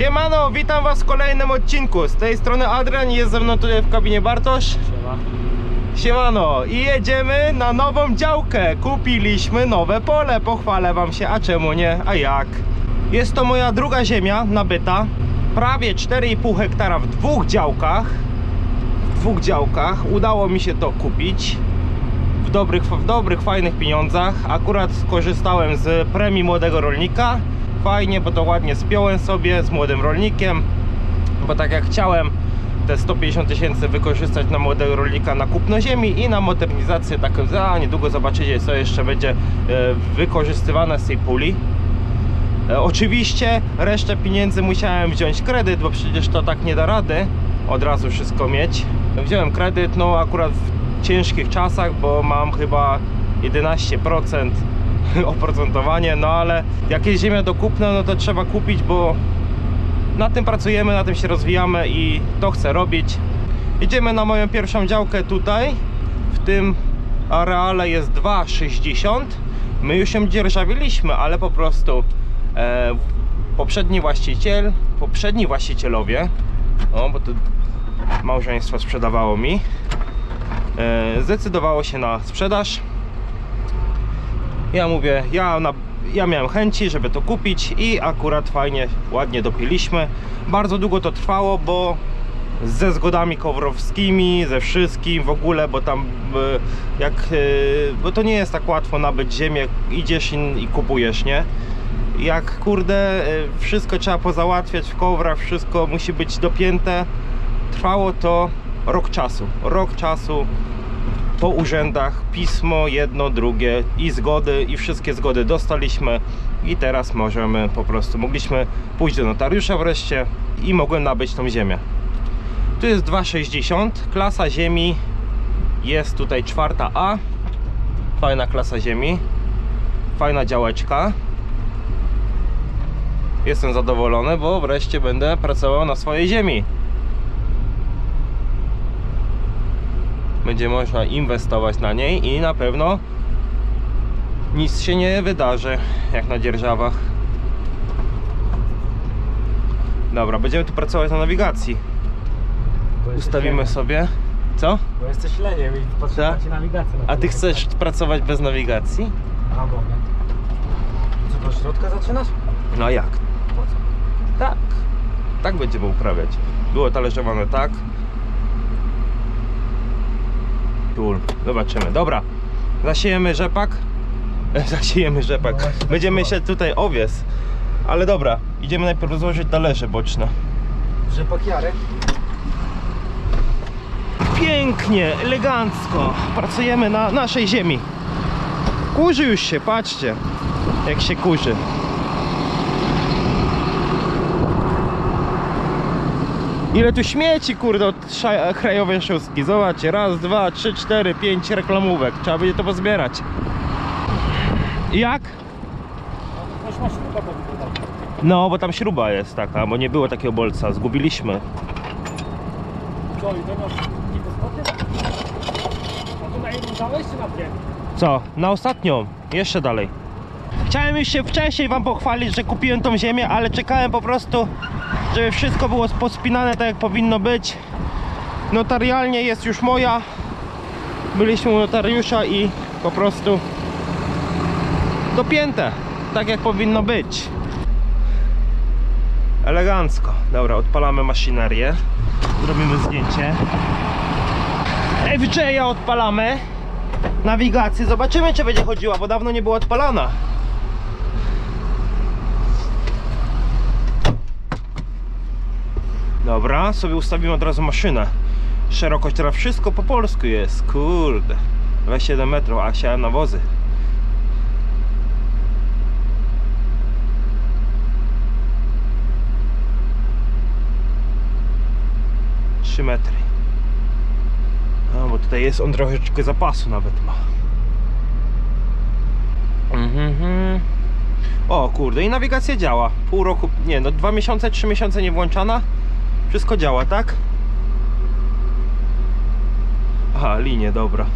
Siemano, witam was w kolejnym odcinku. Z tej strony Adrian jest ze mną tutaj w kabinie Bartosz. Siema. Siemano i jedziemy na nową działkę. Kupiliśmy nowe pole, pochwalę wam się, a czemu nie, a jak? Jest to moja druga ziemia nabyta. Prawie 4,5 hektara w dwóch działkach. W dwóch działkach udało mi się to kupić. W dobrych, w dobrych, fajnych pieniądzach. Akurat skorzystałem z premii młodego rolnika. Fajnie, bo to ładnie spiąłem sobie z młodym rolnikiem. Bo tak jak chciałem, te 150 tysięcy wykorzystać na młodego rolnika na kupno ziemi i na modernizację taką, a niedługo zobaczycie co jeszcze będzie e, wykorzystywane z tej puli. E, Oczywiście resztę pieniędzy musiałem wziąć kredyt, bo przecież to tak nie da rady od razu wszystko mieć. Wziąłem kredyt, no akurat w ciężkich czasach, bo mam chyba 11% oprocentowanie, no ale jak jest ziemia do kupna, no to trzeba kupić, bo na tym pracujemy, na tym się rozwijamy i to chcę robić. Idziemy na moją pierwszą działkę tutaj. W tym areale jest 2,60. My już ją dzierżawiliśmy, ale po prostu e, poprzedni właściciel, poprzedni właścicielowie, o, bo to małżeństwo sprzedawało mi, e, zdecydowało się na sprzedaż. Ja mówię, ja, na, ja miałem chęci, żeby to kupić i akurat fajnie, ładnie dopiliśmy. Bardzo długo to trwało, bo ze zgodami kowrowskimi, ze wszystkim w ogóle, bo tam e, jak, e, bo to nie jest tak łatwo nabyć ziemię, idziesz i, kupujesz, nie? Jak kurde, e, wszystko trzeba pozałatwiać w kowrach, wszystko musi być dopięte. Trwało to rok czasu. Rok czasu po urzędach pismo jedno, drugie i zgody i wszystkie zgody dostaliśmy. I teraz możemy po prostu mogliśmy pójść do notariusza wreszcie i mogłem nabyć tą ziemię. Tu jest 2,60 klasa ziemi jest tutaj czwarta A. Fajna klasa ziemi fajna działeczka. Jestem zadowolony, bo wreszcie będę pracował na swojej ziemi będzie można inwestować na niej i na pewno nic się nie wydarzy jak na dzierżawach. Dobra, będziemy tu pracować na nawigacji. Ustawimy sobie. Co? Bo jesteś leniem i potrzeba ci nawigacji. na A ty chcesz pracować bez nawigacji? A mogę. Co do środka zaczynasz? No jak? Po co? Tak. Tak będziemy uprawiać. Było talerzowane tak. Cool. Zobaczymy. Dobra. Zasiejemy rzepak. Zasiejemy No rzepak. tak Będziemy się tutaj owies. Ale dobra, idziemy najpierw złożyć talerze boczne. Rzepak Jarek? Pięknie, elegancko. Pracujemy na naszej ziemi. Kurzy już się, patrzcie. Jak się kurzy. Ile tu śmieci, kurde, od krajowej szóstki. Zobaczcie, raz, dwa, trzy, cztery, pięć reklamówek. Trzeba będzie to pozbierać. Jak? No, bo tam śruba jest taka, bo nie było takiego bolca. Zgubiliśmy. Co, i? A tu na jedną dałeś czy na dwie? Co? Na ostatnią. Jeszcze dalej. Chciałem już się wcześniej wam pochwalić, że kupiłem tą ziemię, ale czekałem po prostu, żeby wszystko było pospinane tak jak powinno być. Notarialnie jest już moja. Byliśmy u notariusza i po prostu dopięte, tak jak powinno być. Elegancko. Dobra, odpalamy maszynerię. Zrobimy zdjęcie. FJ odpalamy nawigację. Zobaczymy, czy będzie chodziła, bo dawno nie była odpalana. Dobra, sobie ustawimy od razu maszynę. Szerokość teraz wszystko po polsku jest. Kurde. 27 metrów, a siałem na wozy. Trzy metry. No, bo tutaj jest on troszeczkę zapasu nawet ma. Mhm. O kurde, i nawigacja działa. Pół roku, nie no, dwa miesiące, trzy miesiące nie włączana. Wszystko działa, tak? Aha, linie, dobra.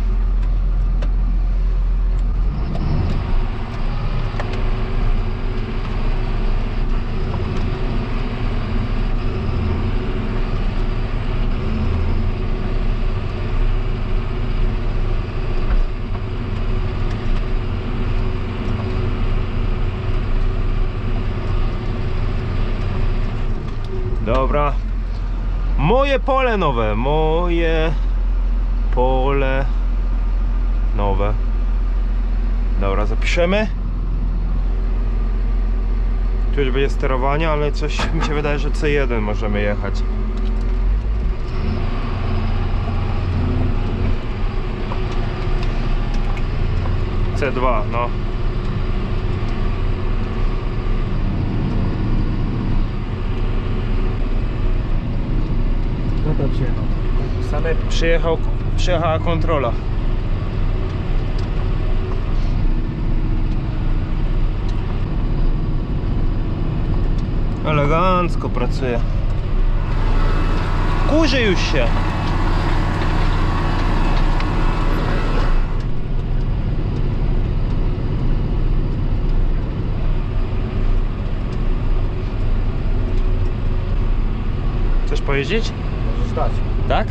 Moje pole nowe. Moje pole nowe. Dobra, zapiszemy. Tu już będzie sterowanie, ale coś mi się wydaje, że C1 możemy jechać. C2, no. No to przyjechał. Same przyjechał, przyjechała kontrola. Elegancko pracuje. Kurzy już się. Chcesz pojeździć? Dać. Tak?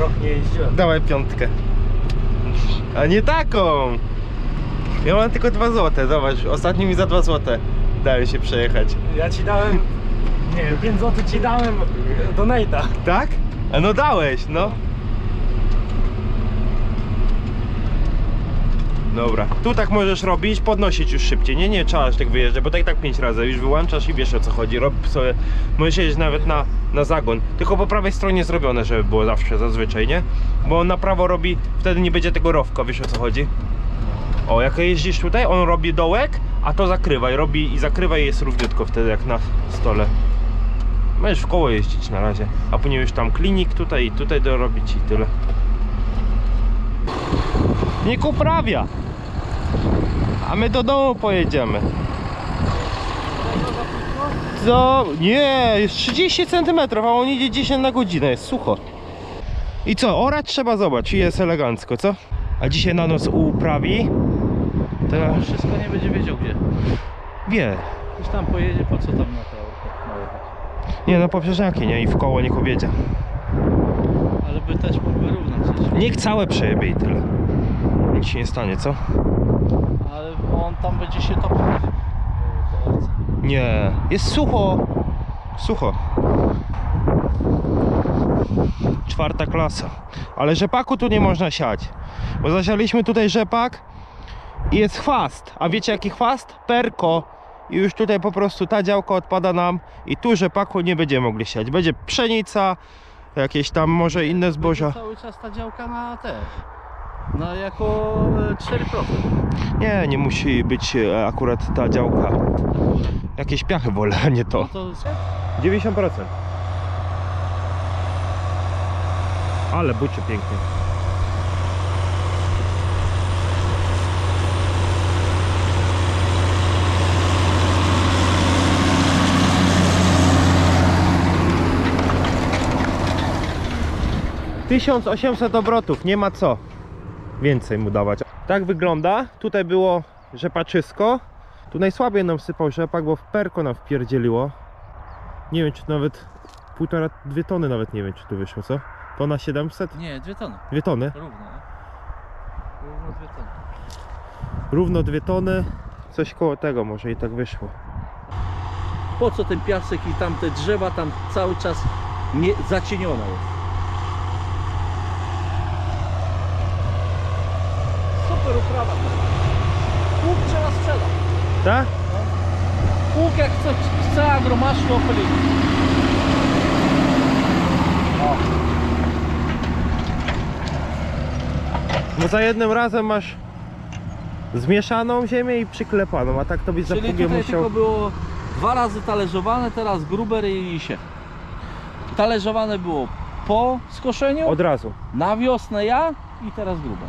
Rok nie jeździłem. Dawaj piątkę. A nie taką! Ja mam tylko 2 złote, zobacz, ostatnio mi za 2 złote dałem się przejechać. Ja ci dałem, nie wiem, 5 zł ci dałem donate'a. Tak? A no dałeś, no. Dobra, tu tak możesz robić, podnosić już szybciej, nie, nie trzeba aż tak wyjeżdżać, bo tak tak 5 razy już wyłączasz i wiesz o co chodzi, rob sobie, możesz jeździć nawet na, na zagon, tylko po prawej stronie zrobione, żeby było zawsze, zazwyczaj, nie? Bo on na prawo robi, wtedy nie będzie tego rowka, wiesz o co chodzi? O, jak jeździsz tutaj, on robi dołek, a to zakrywa i robi i zakrywa i jest równiutko wtedy jak na stole. Możesz w koło jeździć na razie, a później już tam klinik tutaj i tutaj dorobić i tyle. Nikt uprawia, a my do domu pojedziemy. Co? Nie, jest 30 cm, a on idzie 10 na godzinę, jest sucho. I co, orać trzeba zobaczyć, jest elegancko, co? A dzisiaj na noc uprawi, to ja Wszystko nie będzie wiedział gdzie. wie. Już tam pojedzie, po co tam na to? Nie no, poprzeczniaki, nie? I w koło niech objedzie. Ale by też mógł wyrównać. Niech całe przejebie i tyle. Nic się nie stanie, co? Ale on tam będzie się topił. Nie, jest sucho. Sucho. Czwarta klasa. Ale rzepaku tu nie można siać. Bo zasialiśmy tutaj rzepak i jest chwast. A wiecie jaki chwast? Perko. I już tutaj po prostu ta działka odpada nam i tu rzepaku nie będziemy mogli siać. Będzie pszenica, jakieś tam może inne zboża. Cały czas ta działka na te. Na jako e, 4%. Nie, nie musi być e, akurat ta działka. Jakieś piachy wolę, a nie to. No to 90%. Ale buczy pięknie. Tysiąc osiemset obrotów, nie ma co więcej mu dawać. Tak wygląda. Tutaj było rzepaczysko. Tu najsłabiej nam sypał rzepak, bo w perko nam wpierdzieliło. Nie wiem, czy nawet półtora, dwie tony nawet nie wiem, czy tu wyszło, co? Tona 700? nie, dwie tony. Dwie tony. Równo. Równo dwie tony. Równo dwie tony. Coś koło tego może i tak wyszło. Po co ten piasek i tamte drzewa tam cały czas nie, zacienione jest? Super uprawa. Łuk trzeba sprzedać. Tak? Łuk jak chce, chce agromasz, to opyli. No za jednym razem masz zmieszaną ziemię i przyklepaną, a tak to byś za Czyli pługiem tutaj musiał... tylko było dwa razy talerzowane, teraz gruber i się. Talerzowane było po skoszeniu, Od razu. na wiosnę ja i teraz gruber.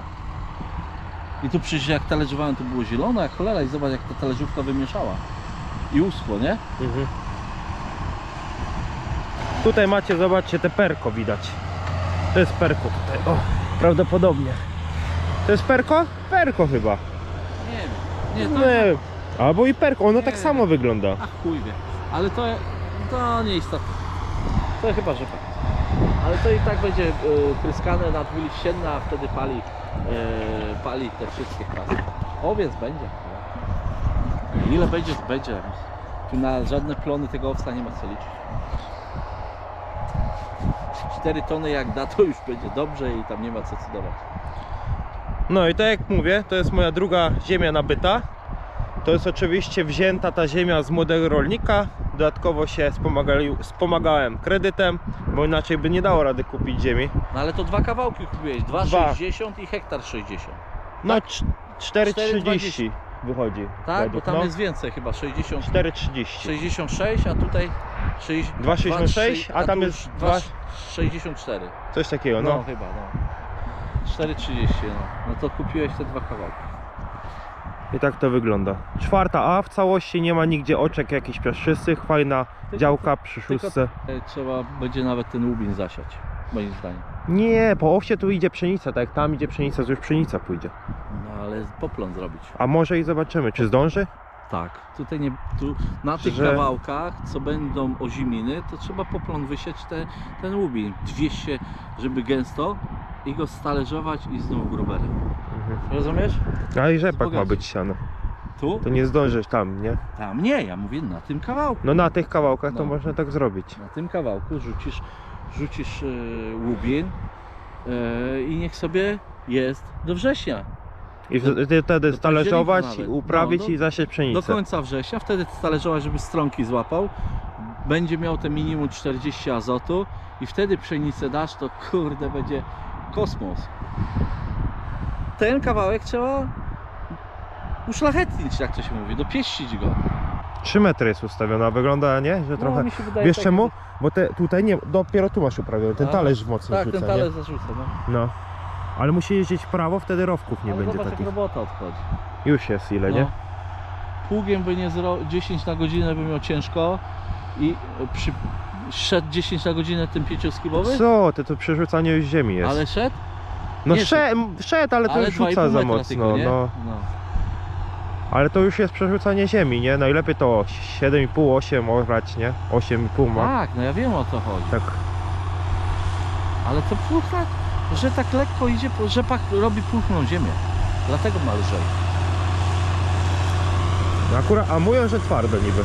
I tu przecież jak talerzowane to było zielone jak cholera i zobacz jak ta talerzówka wymieszała. I uschło, nie? Mhm. Tutaj macie, zobaczcie, te perko widać. To jest perko tutaj, o, prawdopodobnie. To jest perko? Perko chyba. Nie wiem. Nie, to Nie. Albo i perko, ono tak Nie. samo wygląda. Ach chuj wie. Ale to, to nieistotne. To chyba rzepak. Ale to i tak będzie y, pryskane na dwóch liścienne, a wtedy pali, y, pali te wszystkie kwasy. Owiec będzie. Ile będzie, będzie. Tu na żadne plony tego owsa nie ma co liczyć. 4 tony jak da, to już będzie dobrze i tam nie ma co cudować. No i tak jak mówię, to jest moja druga ziemia nabyta. To jest oczywiście wzięta ta ziemia z młodego rolnika. Dodatkowo się wspomagali, wspomagałem kredytem, bo inaczej by nie dało rady kupić ziemi. No ale to dwa kawałki kupiłeś, Dwa. 2,60 i hektar 60. No cz- 4,30 wychodzi. Tak, według, bo tam no. jest więcej chyba 60, 4,30. 66, a tutaj 6, 2,66, a tam jest 2,64. Coś takiego, No, no. chyba, no. 4,30 no. No to kupiłeś te dwa kawałki. I tak to wygląda. Czwarta A w całości, nie ma nigdzie oczek jakichś piaszczystych, fajna działka przy szóstce. E, Trzeba będzie nawet ten łubin zasiać, moim zdaniem. Nie, po owsie tu idzie pszenica, tak jak tam idzie pszenica, to już pszenica pójdzie. No ale poplon zrobić. A może i zobaczymy, czy zdąży? Tak, tutaj nie, tu na tych Że- kawałkach, co będą oziminy, to trzeba poplon wysiać te, ten łubin. 200, żeby gęsto i go stalerzować i znów gruberem. Rozumiesz? A i rzepak ma być siano. Tu? To nie zdążysz tam, nie? Tam nie, ja mówię na tym kawałku. No na tych kawałkach to No. można tak zrobić. Na tym kawałku rzucisz, rzucisz e, łubin e, i niech sobie jest do września. I wtedy października nawet. uprawić No, do- i zasieć Do pszenicę. końca września, wtedy stalerzować, żeby stronki złapał. Będzie miał te minimum 40 azotu i wtedy pszenicę dasz, to kurde będzie kosmos. Ten kawałek trzeba uszlachetnić, jak to się mówi, dopieścić go. 3 metry jest ustawiona, wygląda, nie? Że No, trochę... mi się wydaje Wiesz tak, czemu? Bo te, tutaj nie, dopiero tu masz uprawiony, ten A, talerz mocno Tak, rzuca, ten talerz zarzucę, no. No. Ale musi jeździć w prawo, wtedy rowków nie Ale będzie zobacz, takich. jak robota odchodzi. Już jest ile, No. nie? Pługiem by nie zro... 10 na godzinę by miał ciężko i przy... szedł 10 na godzinę tym pięcioskibowy, Co? To, to przerzucanie już ziemi jest. ale szedł, no nie, szedł, szedł, ale to już 2,5 rzuca za mocno, tylko, no. no. Ale to już jest przerzucanie ziemi, nie? Najlepiej to 7,5, 8 orać, nie? 8,5 ma. Tak, no ja wiem o co chodzi. Tak. Ale to puchna, że tak lekko idzie, po- rzepak robi puchną ziemię. Dlatego ma lżej. Akurat, a mówią, że twardo niby.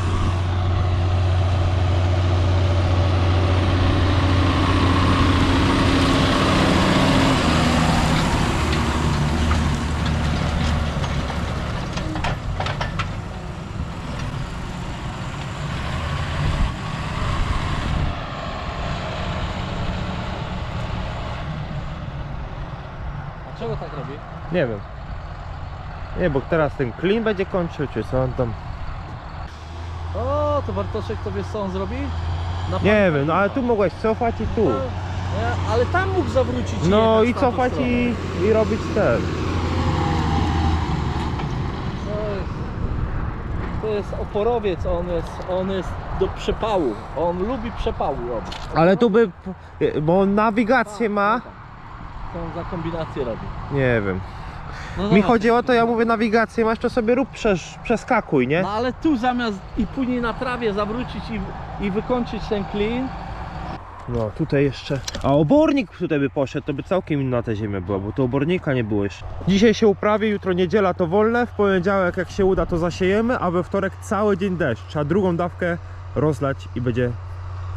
Czego tak robi? Nie wiem. Nie, bo teraz ten clean będzie kończył, czy co on tam... O, to Bartoszek to wiesz co on zrobi? Na Nie wiem, no ale tu mogłeś cofać i tu. Nie, ale tam mógł zawrócić i No jechać i cofać stronę. i, i robić ten. To jest, to jest oporowiec, on jest, on jest do przepału. On lubi przepału robić. Ale tu by... Bo on nawigację ma... Co on za kombinację robi? Nie wiem. No Mi zobacz, chodzi o jaki to, ja mówię nawigację masz, to sobie rób przesz, przeskakuj, nie? No ale tu zamiast i później na trawie zawrócić i, i wykończyć ten clean, No, tutaj jeszcze. A obornik tutaj by poszedł, to by całkiem inna ta ziemia była, bo tu obornika nie było jeszcze. Dzisiaj się uprawi, jutro niedziela to wolne, w poniedziałek jak się uda to zasiejemy, a we wtorek cały dzień deszcz. Trzeba drugą dawkę rozlać i będzie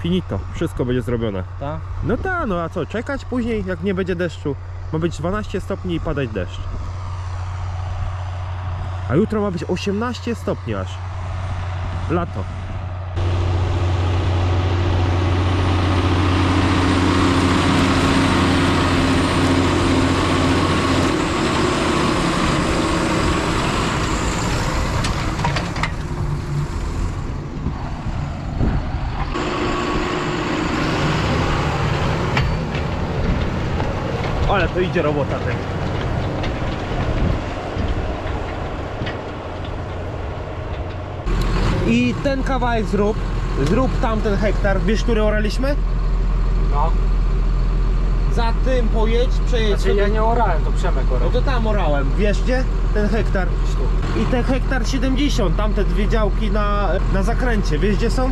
finito. Wszystko będzie zrobione. tak? No tak, no a co, czekać później jak nie będzie deszczu? Ma być 12 stopni i padać deszcz. A jutro ma być 18 stopni aż. Lato. Ale to idzie robota ten. I ten kawałek zrób. Zrób tamten hektar. Wiesz, który oraliśmy? No, Za tym pojedź, przejedź znaczy sobie. ja nie orałem, to Przemek No orał. to tam orałem. Wiesz gdzie? Ten hektar. Gdzieś tu. I ten hektar 70, tamte dwie działki na, na zakręcie. Wiesz gdzie są?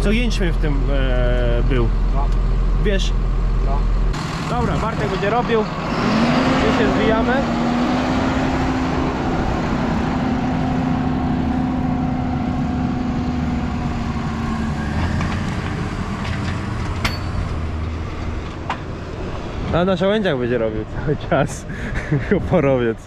Co jęczmień w tym e, był. No, Wiesz? Dobra, Bartek będzie robił. Już się zwijamy. A na siałędziach będzie robił cały czas oporowiec.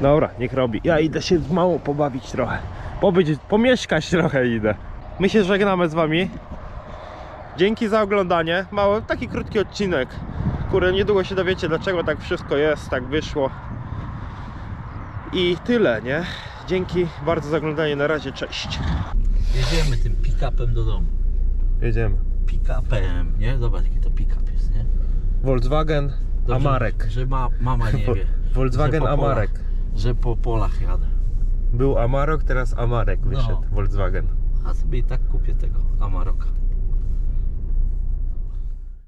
Dobra, niech robi. Ja idę się mało pobawić trochę. Pobyć, pomieszkać trochę idę. My się żegnamy z wami. Dzięki za oglądanie. Mały, taki krótki odcinek. Kurde, niedługo się dowiecie dlaczego tak wszystko jest, tak wyszło. I tyle, nie? Dzięki bardzo za oglądanie. Na razie, cześć. Jedziemy tym pick-upem do domu. Jedziemy. Pick-upem, nie? Zobacz jaki to pick-up jest, nie? Volkswagen Dobrze, Amarek. Że ma, mama nie wie. Volkswagen że po polach- Amarek. Że po polach jadę. Był Amarok, teraz Amarek wyszedł. No. Volkswagen. A sobie i tak kupię tego Amaroka.